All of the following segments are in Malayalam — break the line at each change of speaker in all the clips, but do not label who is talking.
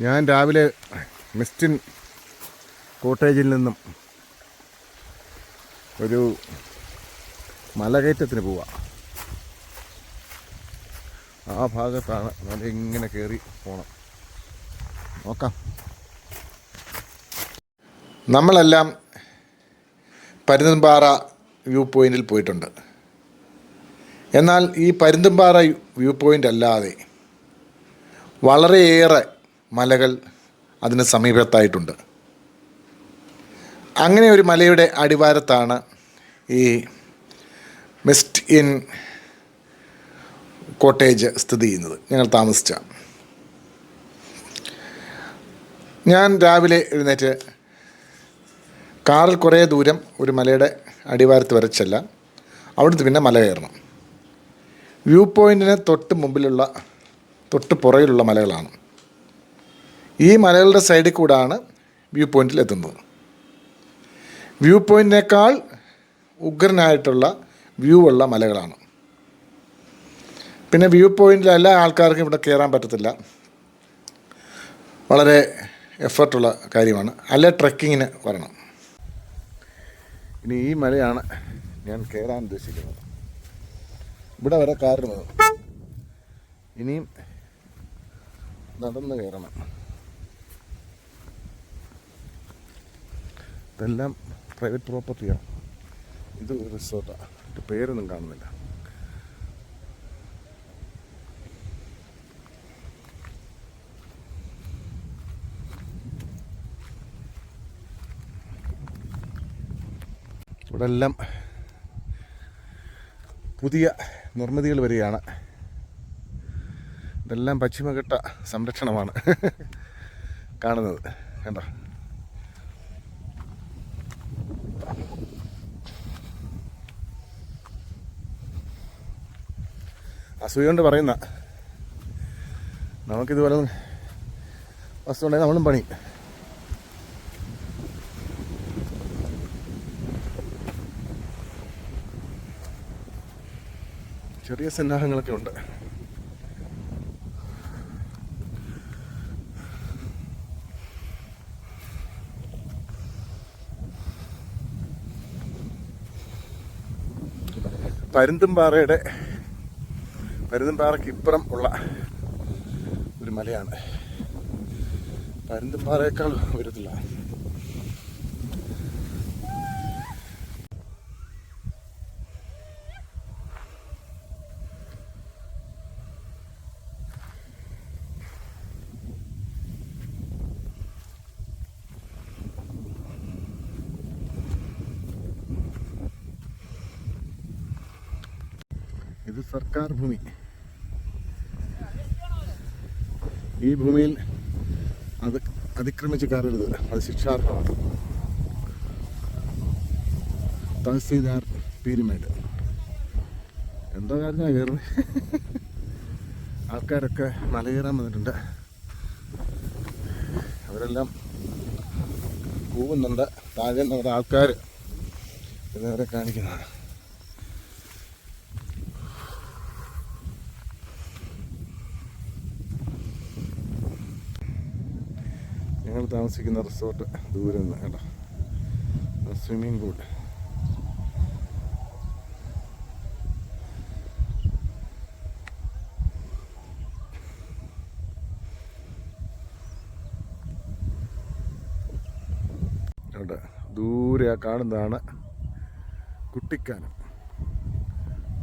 ഞാൻ രാവിലെ മിസ്റ്റിൻ കോട്ടേജിൽ നിന്നും ഒരു മലകയറ്റത്തിന് പോവാ. ആ ഭാഗത്താണ് മല ഇങ്ങനെ കയറി പോണം. നോക്കാം. നമ്മളെല്ലാം പരുന്തുംപാറ വ്യൂ പോയിന്റിൽ പോയിട്ടുണ്ട്. എന്നാൽ ഈ പരുന്തുംപാറ വ്യൂ പോയിന്റ് അല്ലാതെ വളരെയേറെ മലകൾ അതിന് സമീപത്തായിട്ടുണ്ട്. അങ്ങനെ ഒരു മലയുടെ അടിവാരത്താണ് ഈ മിസ്റ്റ് ഇൻ കോട്ടേജ് സ്ഥിതി ചെയ്യുന്നത്. ഞങ്ങൾ താമസിച്ച. ഞാൻ രാവിലെ എഴുന്നേറ്റ് കാറിൽ കുറേ ദൂരം ഒരു മലയുടെ അടിവാരത്ത് വരെ ചെല്ലാം. അവിടുന്ന് പിന്നെ മല കയറണം. വ്യൂ പോയിന്റിന് തൊട്ട് മുമ്പിലുള്ള തൊട്ട് പുറകിലുള്ള മലകളാണ്. ഈ മലകളുടെ സൈഡിൽ കൂടാണ് വ്യൂ പോയിന്റിൽ എത്തുന്നത്. വ്യൂ പോയിന്റിനേക്കാൾ ഉഗ്രനായിട്ടുള്ള വ്യൂ ഉള്ള മലകളാണ്. പിന്നെ വ്യൂ പോയിന്റിൽ എല്ലാ ആൾക്കാർക്കും ഇവിടെ കയറാൻ പറ്റത്തില്ല. വളരെ എഫർട്ടുള്ള കാര്യമാണ്. അല്ല ട്രക്കിങ്ങിന് വരണം. ഇനി ഈ മലയാണ് ഞാൻ കയറാൻ ഉദ്ദേശിക്കുന്നത്. ഇവിടെ വരെ കാറിന് ഇനിയും നടന്ന് കയറണം. ഇതെല്ലാം പ്രൈവറ്റ് പ്രോപ്പർട്ടിയാണ് ഇത് റിസോർട്ടാണ് പേരൊന്നും കാണുന്നില്ല. ഇവിടെ എല്ലാം പുതിയ നിർമ്മിതികൾ വരികയാണ്. ഇതെല്ലാം പശ്ചിമഘട്ട സംരക്ഷണമാണ്. കാണുന്നത്. കണ്ടോ? അസൂയ കൊണ്ട് പറയുന്ന. നമുക്കിതുപോലെ വസ്തു ഉണ്ടെങ്കിൽ നമ്മളും പണി. ചെറിയ സന്നാഹങ്ങളൊക്കെ ഉണ്ട്. പരുന്തുംപാറയുടെ പരുന്തുംപാറയ്ക്ക് ഇപ്പുറം ഉള്ള ഒരു മലയാണ്. പരുന്തുംപാറയേക്കാൾ ഉയരത്തില്ല ഇത് സർക്കാർ ഭൂമി. ഈ ഭൂമിയിൽ അത് അതിക്രമിച്ച് കയറരുത്. അത് ശിക്ഷാർഹമാണ്. തഹസീൽദാർ പീരുമേട്. എന്തോ കാര്യമാണ് കയറി ആൾക്കാരൊക്കെ മലകയറാൻ വന്നിട്ടുണ്ട്. അവരെല്ലാം കൂവുന്നുണ്ട്. താഴെ നമ്മുടെ ആൾക്കാർ ഇതുവരെ കാണിക്കുന്നതാണ്. ഞങ്ങൾ താമസിക്കുന്ന റിസോർട്ട് ദൂരെ നിന്ന് കേട്ടോ. സ്വിമ്മിംഗ് പൂൾ അവിടെ ദൂരെ ആ കാണുന്നതാണ് കുട്ടിക്കാനം.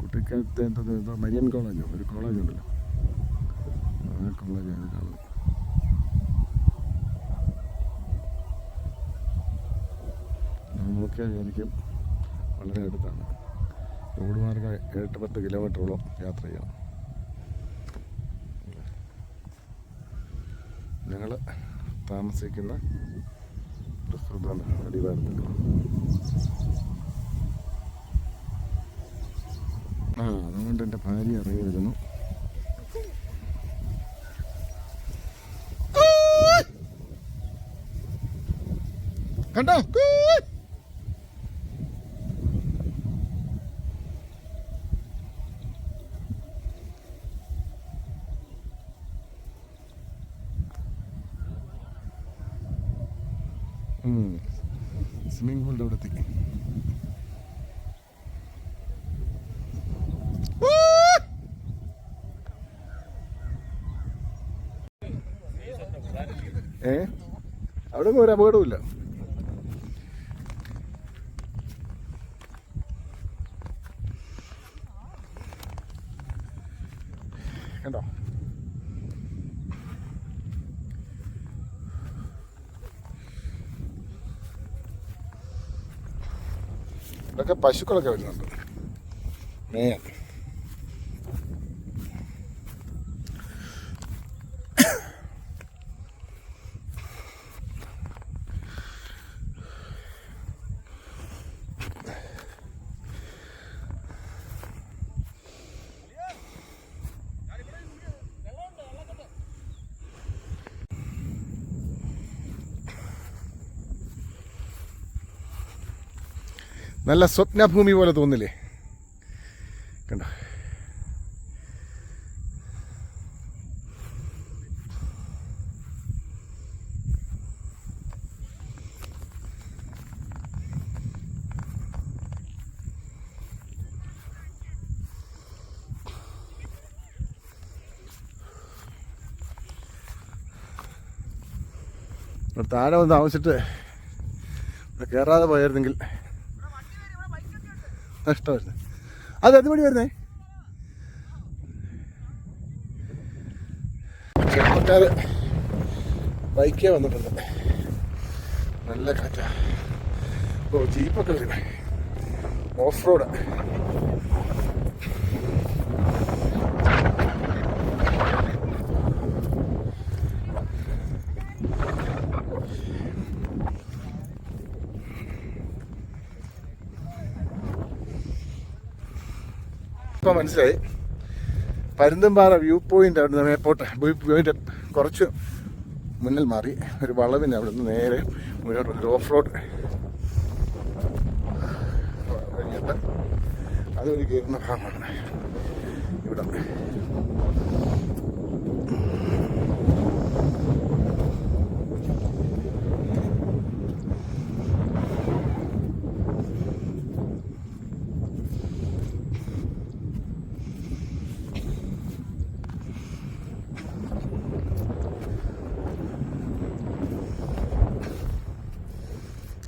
കുട്ടിക്കാനത്തെ എന്താ മരിയൻ കോളേജോ? ഒരു കോളേജ് ഉണ്ടല്ലോ. ആ കോളേജാണ് കാണുന്നത്. നോക്കിയാൽ എനിക്ക് വളരെ അടുത്താണ്. റോഡ് മാർഗം എട്ട് പത്ത് കിലോമീറ്ററോളം യാത്ര ചെയ്യണം. ഞങ്ങൾ താമസിക്കുന്ന റിസോർട്ടാണ് അടിവാരത്തിൽ ആ അതുകൊണ്ട് എന്റെ ഭാര്യ അറിയായിരുന്നു. കണ്ടോ സ്വിമ്മിംഗ് പൂളിന്റെ അവിടെ എത്തി ഏ? അവിടെ ഒരു അപകടമില്ല കണ്ടോ? ഇതൊക്കെ പശുക്കളൊക്കെ വരുന്നുണ്ട്. മേയാൻ. നല്ല സ്വപ്നഭൂമി പോലെ തോന്നില്ലേ? കണ്ടോ? താഴെ വന്ന് താമസിച്ചിട്ട് കയറാതെ പോയായിരുന്നെങ്കിൽ നഷ്ടമായിരുന്നു അത് അതുവഴി വരുന്നേ? ചെറുപ്പക്കാർ ബൈക്കേ വന്നിട്ടുണ്ട്. നല്ല കാറ്റാ. ഓ ജീപ്പൊക്കെ വരുന്നേ. ഓഫ് റോഡ് ഇപ്പം മനസ്സിലായി. പരുന്തമ്പാറ വ്യൂ പോയിന്റ് അവിടെ നിന്ന് മേപ്പോട്ട് വ്യൂ പോയിന്റ് കുറച്ച് മുന്നിൽ മാറി. ഒരു വളവിന് അവിടെ നിന്ന് നേരെ മുന്നോട്ട് ഓഫ് റോഡ് അതൊരു കയറുന്ന ഭാഗമാണ് ഇവിടെ.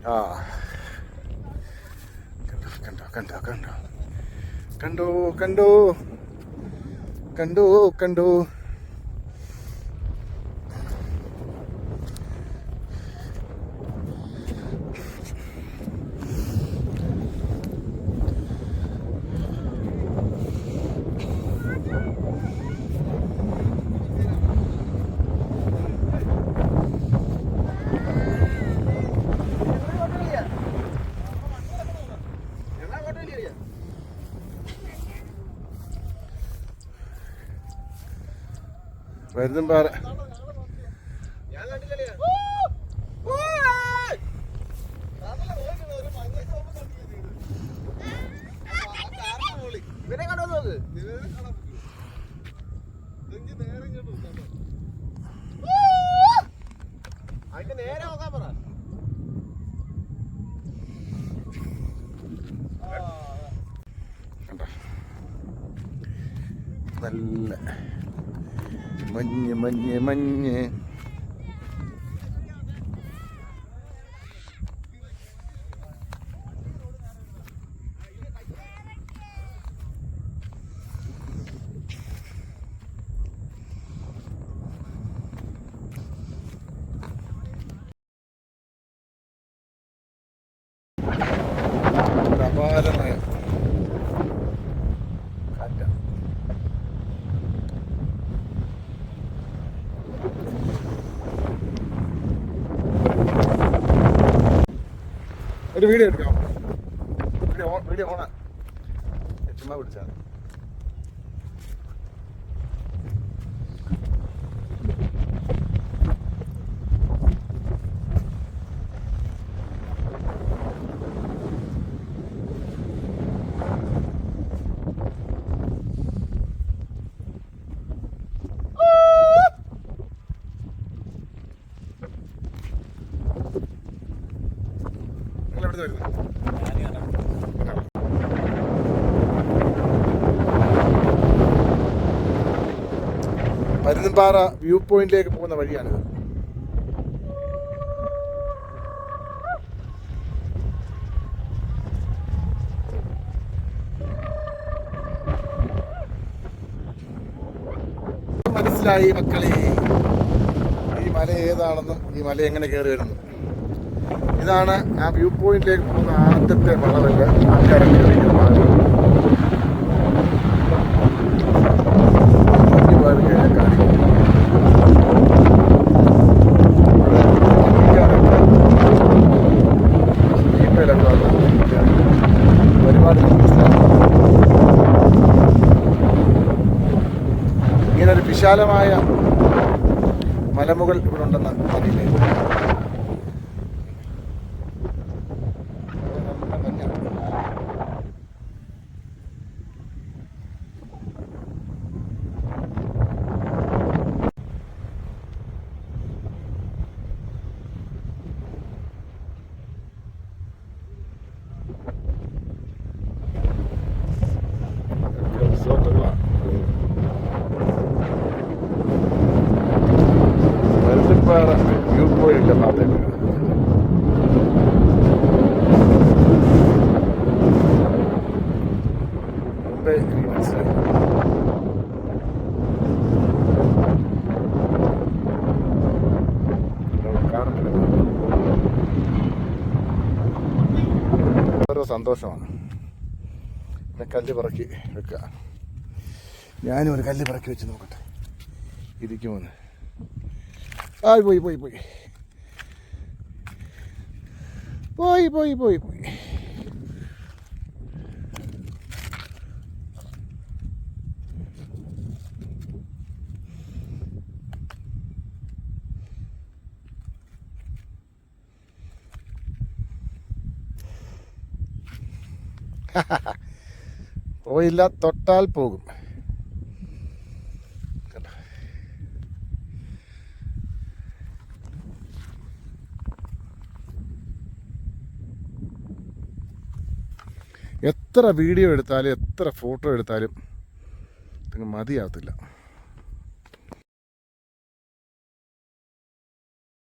ആ. കണ്ടോ കണ്ടോ കണ്ടോ കണ്ടോ. കണ്ടോ കണ്ടോ. കണ്ടോ കണ്ടോ. പരുന്തമ്പാറ
അതിന്റെ നേരെ പറ
നല്ല മഞ്ഞ് മഞ്ഞ് മഞ്ഞ് ഒരു വീഡിയോ എടുക്കാം. വീഡിയോ ഓണാ ചുമ്മാ പിടിച്ചാൽ എവിടെ വരുന്നത് പരുന്നുംപാറ വ്യൂ പോയിന്റിലേക്ക് പോകുന്ന വഴിയാണിത് മനസ്സിലായി മക്കളെ ഈ മല ഏതാണെന്നും ഈ മല എങ്ങനെ കയറി വരുന്നു? ഇതാണ് ആ വ്യൂ പോയിന്റിലേക്ക് പോകുന്ന ആദ്യത്തെ വളവല്ല ആൾക്കാരെ ഇങ്ങനൊരു വിശാലമായ മലമുകൾ ഇവിടെ ഉണ്ടെന്ന് അറിയില്ലേ നല്ല മഞ്ഞാണ്. ഒക്കെ റിസോർട്ടുകളാണ് പരുത്തിപ്പാറ വ്യൂ പോയിന്റ് ഭാഗത്തേക്ക് മുമ്പേ എനിക്ക് മനസ്സിലായി കാണുന്നില്ല ഓരോ സന്തോഷമാണ്. പിന്നെ കല്ല് പറക്കി വെക്കുക. ഞാനും ഒരു കല്ല് പറക്കി വെച്ച് നോക്കട്ടെ. ഇരിക്കുമെന്ന്. ആ പോയി പോയി പോയി. പോയി പോയി പോയി പോയി. പോയില്ല തൊട്ടാൽ പോകും. എത്ര വീഡിയോ എടുത്താലും എത്ര ഫോട്ടോ എടുത്താലും മതിയാവത്തില്ല.